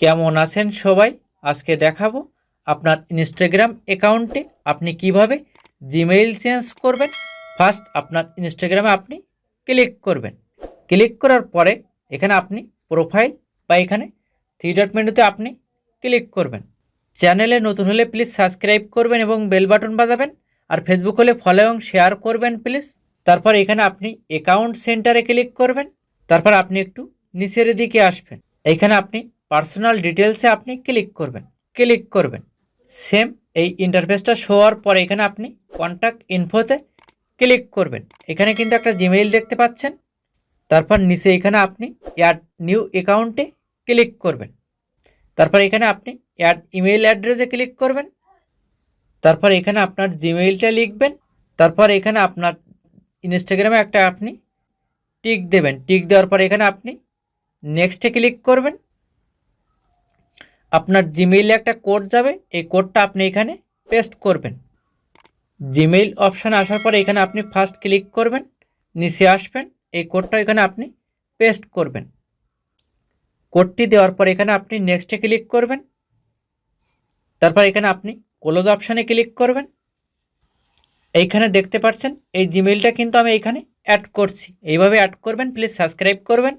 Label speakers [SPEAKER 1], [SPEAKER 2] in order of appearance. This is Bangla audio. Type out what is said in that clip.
[SPEAKER 1] কেমন আছেন সবাই? আজকে দেখাবো আপনার ইনস্টাগ্রাম অ্যাকাউন্টে আপনি কীভাবে জিমেইল চেঞ্জ করবেন। ফার্স্ট আপনার ইনস্টাগ্রামে আপনি ক্লিক করবেন। ক্লিক করার পরে এখানে আপনি প্রোফাইল বা এখানে থ্রি ডট আপনি ক্লিক করবেন। চ্যানেলে নতুন হলে প্লিজ সাবস্ক্রাইব করবেন এবং বেল বাটন বাজাবেন আর ফেসবুক হলে ফলো এবং শেয়ার করবেন প্লিজ তারপর এখানে আপনি অ্যাকাউন্ট সেন্টারে ক্লিক করবেন। তারপর আপনি একটু নিচের দিকে আসবেন। এইখানে আপনি পার্সোনাল ডিটেলসে আপনি ক্লিক করবেন ক্লিক করবেন। সেম এই ইন্টারফেসটা শো হওয়ার পরে এখানে আপনি কন্ট্যাক্ট ইনফোতে ক্লিক করবেন। এখানে কিন্তু একটা জিমেইল দেখতে পাচ্ছেন। তারপর নিচে এখানে আপনি অ্যাড নিউ অ্যাকাউন্টে ক্লিক করবেন। তারপর এখানে আপনি অ্যাড ইমেল অ্যাড্রেসে ক্লিক করবেন। তারপর এখানে আপনার জিমেইলটা লিখবেন। তারপর এখানে আপনার ইনস্টাগ্রামে একটা আপনি টিক দেবেন। টিক দেওয়ার পর এখানে আপনি নেক্সটে ক্লিক করবেন। আপনার জিমেইলে একটা কোড যাবে, এই কোডটা আপনি এখানে পেস্ট করবেন। জিমেইল অপশান আসার পরে এখানে আপনি ফার্স্ট ক্লিক করবেন, নিচে আসবেন, এই কোডটা এখানে আপনি পেস্ট করবেন। কোডটি দেওয়ার পর এখানে আপনি নেক্সটে ক্লিক করবেন। তারপর এখানে আপনি ক্লোজ অপশানে ক্লিক করবেন। এইখানে দেখতে পাচ্ছেন, এই জিমেইলটা কিন্তু আমি এইখানে অ্যাড করছি। এইভাবে অ্যাড করবেন প্লিজ সাবস্ক্রাইব করবেন।